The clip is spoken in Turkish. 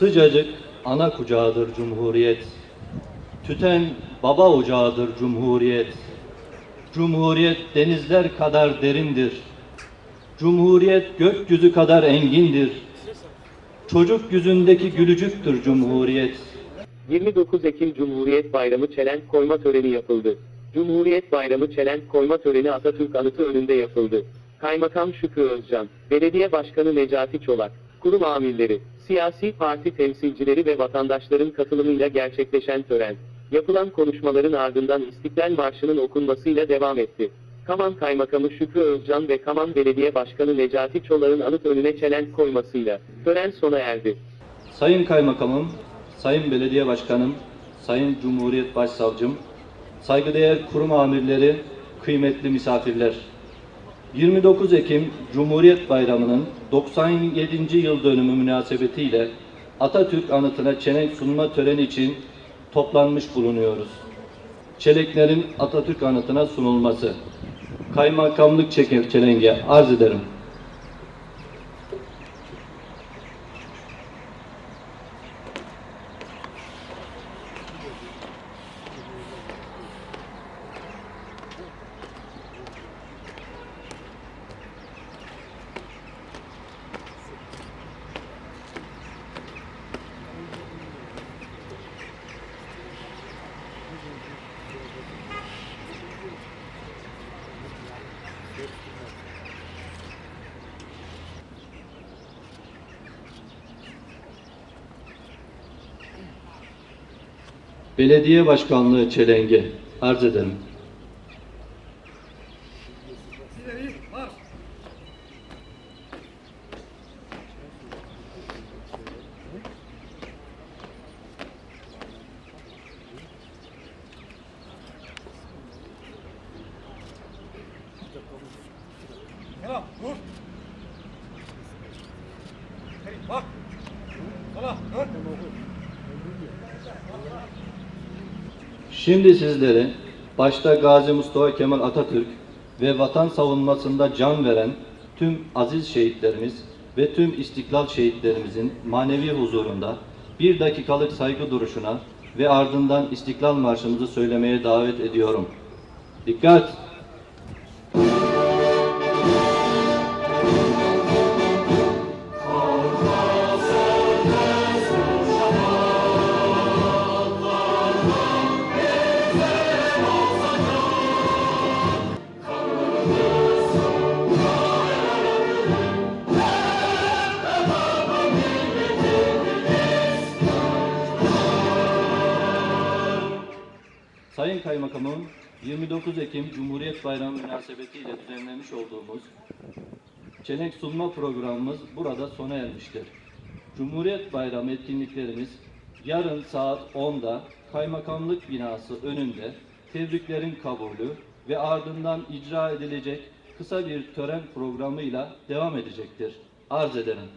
Sıcacık ana kucağıdır Cumhuriyet. Tüten baba ocağıdır Cumhuriyet. Cumhuriyet denizler kadar derindir. Cumhuriyet gökyüzü kadar engindir. Çocuk yüzündeki gülücüktür Cumhuriyet. 29 Ekim Cumhuriyet Bayramı çelenk koyma töreni yapıldı. Cumhuriyet Bayramı çelenk koyma töreni Atatürk Anıtı önünde yapıldı. Kaymakam Şükrü Özcan, Belediye Başkanı Necati Çolak, kurum amirleri, siyasi parti temsilcileri ve vatandaşların katılımıyla gerçekleşen tören, yapılan konuşmaların ardından İstiklal Marşı'nın okunmasıyla devam etti. Kaman Kaymakamı Şükrü Özcan ve Kaman Belediye Başkanı Necati Çolak'ın anıt önüne çelenk koymasıyla tören sona erdi. Sayın Kaymakamım, Sayın Belediye Başkanım, Sayın Cumhuriyet Başsavcım, saygıdeğer kurum amirleri, kıymetli misafirler. 29 Ekim Cumhuriyet Bayramı'nın 97. yıl dönümü münasebetiyle Atatürk anıtına çelenk sunma töreni için toplanmış bulunuyoruz. Çelenklerin Atatürk anıtına sunulması. Kaymakamlık çelenge arz ederim. Belediye Başkanlığı çelenge arz ederim. Selam, dur. Hey, bak. Selam, dur. Şimdi sizlere başta Gazi Mustafa Kemal Atatürk ve vatan savunmasında can veren tüm aziz şehitlerimiz ve tüm istiklal şehitlerimizin manevi huzurunda bir dakikalık saygı duruşuna ve ardından İstiklal Marşımızı söylemeye davet ediyorum. Dikkat! Sayın Kaymakamım, 29 Ekim Cumhuriyet Bayramı münasebetiyle düzenlemiş olduğumuz çelenk sunma programımız burada sona ermiştir. Cumhuriyet Bayramı etkinliklerimiz yarın saat 10'da Kaymakamlık binası önünde tebriklerin kabulü ve ardından icra edilecek kısa bir tören programıyla devam edecektir. Arz ederim.